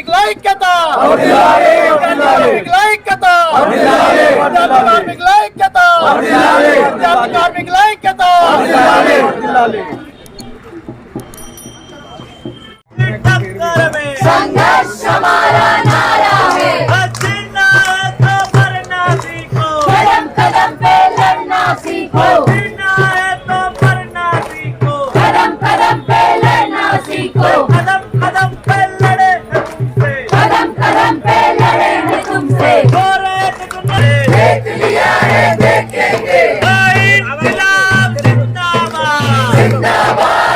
కార్మికుల ఐక్యత! కార్మికుల ఐక్యత! కార్మికుల ఐక్యత! కార్మికుల ఐక్యత! సంఘ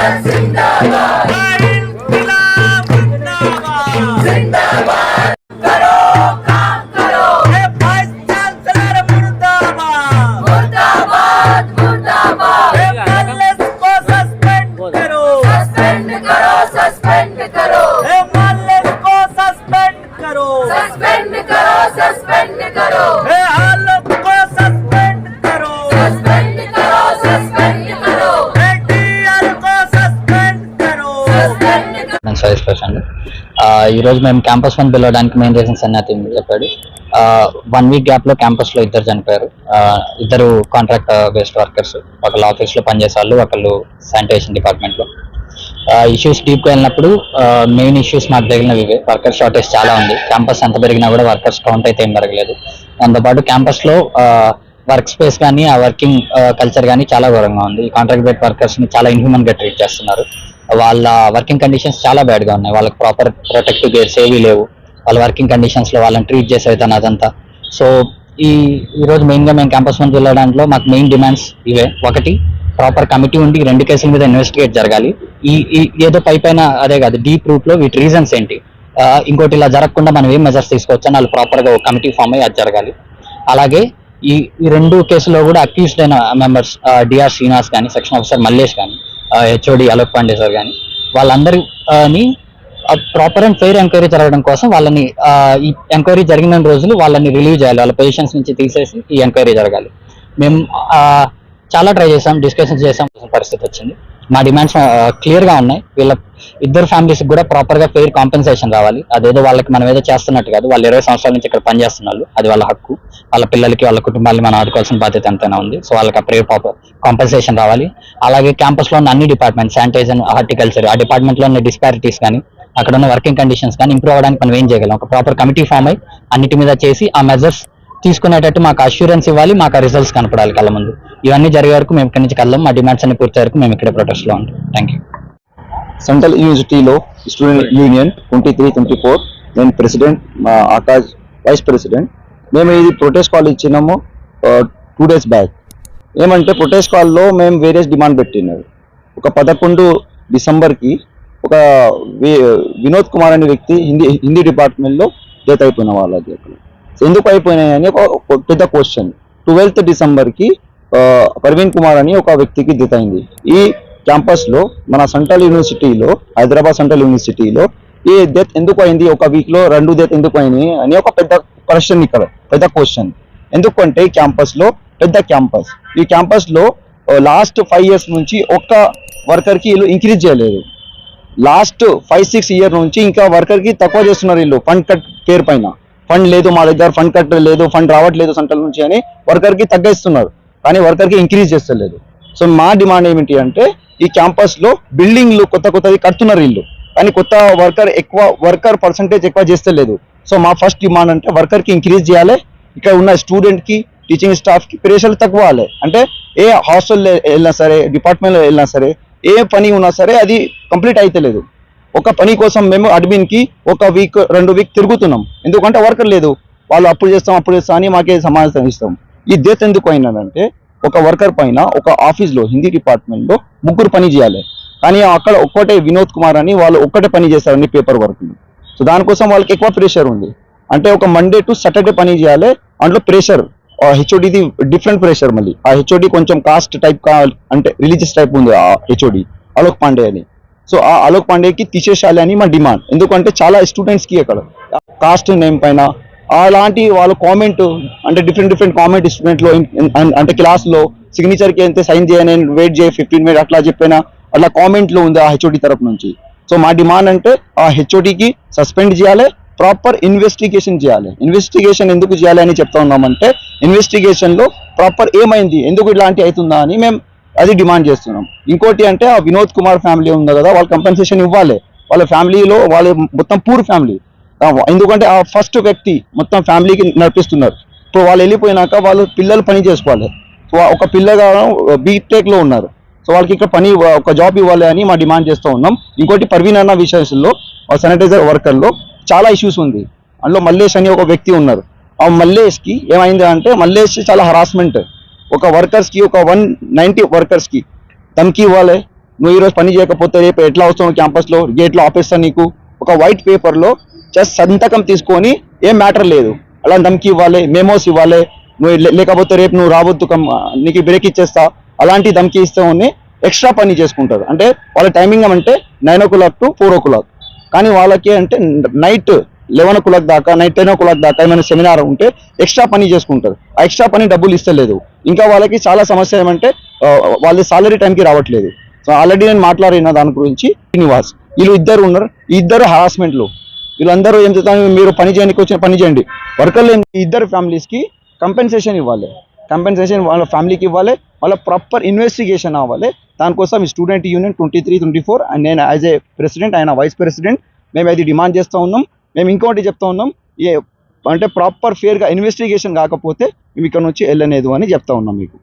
Blessing. ఈరోజు మేము క్యాంపస్ వన్ పిలవడానికి మెయిన్ రీజన్స్ అన్ని అతను చెప్పాడు. వన్ వీక్ గ్యాప్లో క్యాంపస్లో ఇద్దరు చనిపోయారు. ఇద్దరు కాంట్రాక్ట్ బేస్డ్ వర్కర్స్ ఒకళ్ళు ఆఫీస్లో పనిచేసే వాళ్ళు ఒకళ్ళు శానిటేషన్ డిపార్ట్మెంట్లో. ఇష్యూస్ డీప్గా వెళ్ళినప్పుడు మెయిన్ ఇష్యూస్ మాకు తగిలినవి ఇవే. వర్కర్ షార్టేజ్ చాలా ఉంది. క్యాంపస్ ఎంత పెరిగినా కూడా వర్కర్స్ కౌంట్ అయితే ఏం పెరగలేదు. దాంతోపాటు క్యాంపస్లో వర్క్ స్పేస్ కానీ ఆ వర్కింగ్ కల్చర్ కానీ చాలా ఘోరంగా ఉంది. కాంట్రాక్ట్ బేట్ వర్కర్స్ని చాలా ఇన్హ్యూమన్గా ట్రీట్ చేస్తున్నారు. వాళ్ళ వర్కింగ్ కండిషన్స్ చాలా బ్యాడ్గా ఉన్నాయి. వాళ్ళకి ప్రాపర్ ప్రొటెక్టివ్ గేర్స్ ఏవీ లేవు. వాళ్ళ వర్కింగ్ కండిషన్స్లో వాళ్ళని ట్రీట్ చేసే విధానం అదంతా. సో ఈ ఈరోజు మెయిన్గా మేము క్యాంపస్ ముందు వెళ్ళడానికి మాకు మెయిన్ డిమాండ్స్ ఇవే. ఒకటి ప్రాపర్ కమిటీ ఉండి ఈ రెండు కేసుల మీద ఇన్వెస్టిగేట్ జరగాలి. ఈ ఏదో పై పైన అదే కాదు డీప్ రూట్లో వీటి రీజన్స్ ఏంటి? ఇంకోటి ఇలా జరగకుండా మనం ఏం మెజర్స్ తీసుకోవచ్చు? అని వాళ్ళు ప్రాపర్గా కమిటీ ఫామ్ అయ్యి అది జరగాలి. అలాగే ఈ ఈ రెండు కేసులో కూడా అక్యూస్డ్ అయిన మెంబర్స్ డిఆర్ శ్రీనివాస్ కానీ సెక్షన్ ఆఫీసర్ మల్లేష్ కానీ హెచ్ఓడి అలోక్ పాండే సార్ కానీ వాళ్ళందరిని ప్రాపర్ అండ్ ఫెయిర్ ఎంక్వైరీ జరగడం కోసం వాళ్ళని ఆ, ఈ ఎంక్వైరీ జరిగిన రోజులు వాళ్ళని రిలీవ్ చేయాలి. వాళ్ళ పొజిషన్స్ నుంచి తీసేసి ఈ ఎంక్వైరీ జరగాలి. మేము ఆ, చాలా ట్రై చేసాం డిస్కషన్ చేసాం పరిస్థితి వచ్చింది. మా డిమాండ్స్ క్లియర్గా ఉన్నాయి. వీళ్ళ ఇద్దరు ఫ్యామిలీస్ కూడా ప్రాపర్గా ఫెయిర్ కాంపెన్సేషన్ రావాలి. అదేదో వాళ్ళకి మనం ఏదో చేస్తున్నట్టు కాదు. వాళ్ళు ఇరవై సంవత్సరాల నుంచి ఇక్కడ పనిచేస్తున్నారు అది వాళ్ళ హక్కు. వాళ్ళ పిల్లలకి వాళ్ళ కుటుంబాన్ని మనం ఆదుకోవాల్సిన బాధ్యత ఎంతైనా ఉంది. సో వాళ్ళకి ఆ ప్రేర్ కాంపెన్సేషన్ రావాలి. అలాగే క్యాంపస్లో ఉన్న అన్ని డిపార్ట్మెంట్ శానిటైజర్ హార్టికల్చర్ ఆ డిపార్ట్మెంట్లో ఉన్న డిస్పారిటీస్ కానీ అక్కడ ఉన్న వర్కింగ్ కండిషన్స్ కానీ ఇంప్రూవ్ అవ్వడానికి మనం ఏం చేయగలం? ఒక ప్రాపర్ కమిటీ ఫామ్ అయి అన్నిటి మీద చేసి ఆ మెజర్స్ తీసుకునేటట్టు మాకు అష్యూరెన్స్ ఇవ్వాలి మాకు ఆ రిజల్ట్స్ కనపడాలి కళ్ళ ముందు. ఇవన్నీ జరిగే వరకు మేము ఇక్కడి నుంచి కళ్ళం మా డిమాండ్స్ అన్ని పూర్తి వరకు మేము ఇక్కడ ప్రొటెస్ట్లో ఉంటాం. థ్యాంక్ యూ సెంట్రల్ యూనివర్సిటీలో student union twenty three twenty four నేను ప్రెసిడెంట్ మా ఆకాష్ వైస్ ప్రెసిడెంట్ మేము ఇది ప్రొటెస్ట్ కాల్ ఇచ్చినాము టూ డేస్ బ్యాక్ ఏమంటే ప్రొటెస్ట్ కాల్లో మేము వేరే డిమాండ్ పెట్టినారు. ఒక పదకొండు డిసెంబర్కి ఒక వినోద్ కుమార్ అనే వ్యక్తి హిందీ హిందీ డిపార్ట్మెంట్లో డెత్ అయిపోయిన వాళ్ళది అక్కడ ఎందుకు అయిపోయినాయని ఒక ఒక పెద్ద క్వశ్చన్ ట్వెల్త్ డిసెంబర్కి ప్రవీణ్ కుమార్ అని ఒక వ్యక్తికి దితైంది అయింది ఈ క్యాంపస్లో మన సెంట్రల్ యూనివర్సిటీలో హైదరాబాద్ సెంట్రల్ యూనివర్సిటీలో ఈ డెత్ ఎందుకు అయింది? ఒక వీక్లో రెండు డెత్ ఎందుకు అయింది అని ఒక పెద్ద క్వశ్చన్ ఇక్కడ పెద్ద క్వశ్చన్ ఎందుకంటే ఈ క్యాంపస్లో పెద్ద క్యాంపస్. ఈ క్యాంపస్లో లాస్ట్ ఫైవ్ ఇయర్స్ నుంచి ఒక్క వర్కర్కి వీళ్ళు ఇంక్రీజ్ చేయలేదు. లాస్ట్ ఫైవ్ సిక్స్ ఇయర్ నుంచి ఇంకా వర్కర్కి తక్కువ చేస్తున్నారు వీళ్ళు ఫండ్ కట్ పేరు పైన. ఫండ్ లేదు మా దగ్గర ఫండ్ కట్ లేదు ఫండ్ రావట్లేదు సెంట్రల్ నుంచి అని వర్కర్కి తగ్గిస్తున్నారు. కానీ వర్కర్కి ఇంక్రీజ్ చేస్తలేదు. సో మా డిమాండ్ ఏమిటి అంటే ఈ క్యాంపస్లో బిల్డింగ్లు కొత్త కొత్తది కడుతున్నారు ఇల్లు కానీ కొత్త వర్కర్ ఎక్కువ వర్కర్ పర్సంటేజ్ ఎక్కువ చేస్తలేదు. సో మా ఫస్ట్ డిమాండ్ అంటే వర్కర్కి ఇంక్రీజ్ చేయాలి. ఇక్కడ ఉన్న స్టూడెంట్కి టీచింగ్ స్టాఫ్కి ప్రేషలు తక్కువ అవ్వాలి. అంటే ఏ హాస్టల్లో వెళ్ళినా సరే డిపార్ట్మెంట్లో వెళ్ళినా సరే ఏ పని ఉన్నా సరే అది కంప్లీట్ అయితలేదు. ఒక పని కోసం మేము అడ్మిన్కి ఒక వీక్ రెండు వీక్ తిరుగుతున్నాం. ఎందుకంటే వర్కర్ లేదు. వాళ్ళు అప్పుడు చేస్తాం అప్పుడు చేస్తాం అని మాకే సమాధానం ఇస్తాం. ఈ డెత్ ఎందుకు అయినాడంటే ఒక వర్కర్ పైన ఒక ఆఫీస్లో హిందీ డిపార్ట్మెంట్లో ముగ్గురు పని చేయాలి. కానీ అక్కడ ఒక్కటే వినోద్ కుమార్ అని వాళ్ళు ఒక్కటే పని చేస్తారండి పేపర్ వర్క్ సో దానికోసం వాళ్ళకి ఎక్కువ ప్రెషర్ ఉంది. అంటే ఒక మండే టు సాటర్డే పని చేయాలి అందులో ప్రెషర్ హెచ్ఓడిది డిఫరెంట్ ప్రెషర్ మళ్ళీ. ఆ హెచ్ఓడి కొంచెం కాస్ట్ టైప్ కా అంటే రిలీజియస్ టైప్ ఉంది ఆ హెచ్ఓడి అలోక్ పాండే అని. సో ఆ అలోక్ పాండేకి తీసేసాలి అని మా డిమాండ్. ఎందుకంటే చాలా స్టూడెంట్స్కి అక్కడ. కాస్ట్ నేమ్ పైన అలాంటి వాళ్ళు కామెంట్ అంటే డిఫరెంట్ డిఫరెంట్ కామెంట్ స్టూడెంట్లో అంటే క్లాస్లో సిగ్నేచర్కి అయితే ఎంత సైన్ చేయని వెయిట్ చేయ ఫిఫ్టీన్ మినిట్ అట్లా చెప్పినా అట్లా కామెంట్లో ఉంది ఆ హెచ్ఓడి తరపు నుంచి. సో మా డిమాండ్ అంటే ఆ హెచ్ఓడికి సస్పెండ్ చేయాలి ప్రాపర్ ఇన్వెస్టిగేషన్ చేయాలి. ఇన్వెస్టిగేషన్ ఎందుకు చేయాలి అని చెప్తా ఉన్నామంటే ఇన్వెస్టిగేషన్లో ప్రాపర్ ఏమైంది ఎందుకు ఇలాంటి అవుతుందా అని మేము అది డిమాండ్ చేస్తున్నాం. ఇంకోటి అంటే ఆ వినోద్ కుమార్ ఫ్యామిలీ ఉంది కదా వాళ్ళ కంపెన్సేషన్ ఇవ్వాలి. వాళ్ళ ఫ్యామిలీలో వాళ్ళ మొత్తం పూర్ ఫ్యామిలీ. ఎందుకంటే ఆ ఫస్ట్ వ్యక్తి మొత్తం ఫ్యామిలీకి నడిపిస్తున్నారు. సో వాళ్ళు వెళ్ళిపోయినాక వాళ్ళు పిల్లలు పని చేసుకోవాలి. సో ఒక పిల్లగా బీటెక్లో ఉన్నారు. సో వాళ్ళకి ఇక్కడ పని ఒక జాబ్ ఇవ్వాలి అని మా డిమాండ్ చేస్తూ ఉన్నాం. ఇంకోటి పర్వీన్ అన్న విషయంలో శానిటైజర్ వర్కర్లో చాలా ఇష్యూస్ ఉంది. అందులో మల్లేష్ అని ఒక వ్యక్తి ఉన్నారు. ఆ మల్లేష్కి ఏమైంది అంటే మల్లేష్ చాలా హరాస్మెంట్ ఒక వర్కర్స్కి ఒక వన్ నైన్టీ వర్కర్స్కి ఇవ్వాలి. నువ్వు ఈరోజు పని చేయకపోతే రేపు ఎట్లా వస్తావు క్యాంపస్లో గేట్లో ఆపేస్తా నీకు? ఒక వైట్ పేపర్లో జస్ట్ సంతకం తీసుకొని ఏం మ్యాటర్ లేదు. అలా ధమ్కి ఇవ్వాలి మెమోస్ ఇవ్వాలి. నువ్వు లేకపోతే రేపు నువ్వు రావద్దు నీకు బ్రేక్ ఇచ్చేస్తా. అలాంటి ధమ్కి ఇస్తే ఉన్ని ఎక్స్ట్రా పని చేసుకుంటారు అంటే వాళ్ళ టైమింగ్ అంటే nine o'clock to four o'clock కానీ వాళ్ళకి అంటే నైట్ లెవెన్ ఓ క్లాక్ దాకా నైట్ టెన్ ఓ క్లాక్ దాకా ఏమైనా సెమినార్ ఉంటే ఎక్స్ట్రా పని చేసుకుంటారు ఆ ఎక్స్ట్రా పని డబ్బులు ఇస్తలేదు. ఇంకా వాళ్ళకి చాలా సమస్య ఏమంటే వాళ్ళ సాలరీ టైంకి రావట్లేదు. సో ఆల్రెడీ నేను మాట్లాడిన దాని గురించి శ్రీనివాస్. వీళ్ళు ఇద్దరు ఉన్నారు. ఇద్దరు హరాస్మెంట్లు వీళ్ళందరూ ఏం చేస్తారు? మీరు పని చేయడానికి వచ్చిన పని చేయండి. వర్కర్లు ఇద్దరు ఫ్యామిలీస్కి కంపెన్సేషన్ ఇవ్వాలి. కంపెన్సేషన్ వాళ్ళ ఫ్యామిలీకి ఇవ్వాలి. వాళ్ళ ప్రాపర్ ఇన్వెస్టిగేషన్ అవ్వాలి. దానికోసం ఈ student union twenty three twenty four and నేను యాజ్ ఏ ప్రెసిడెంట్ ఆయన వైస్ ప్రెసిడెంట్ మేము అది డిమాండ్ చేస్తూ ఉన్నాం. మేము ఇంకోటి చెప్తా ఉన్నాం. ఏ అంటే ప్రాపర్ ఫేర్గా ఇన్వెస్టిగేషన్ కాకపోతే ఇక్కడ నుంచి వెళ్ళలేదు అని చెప్తా ఉన్నాం మీకు.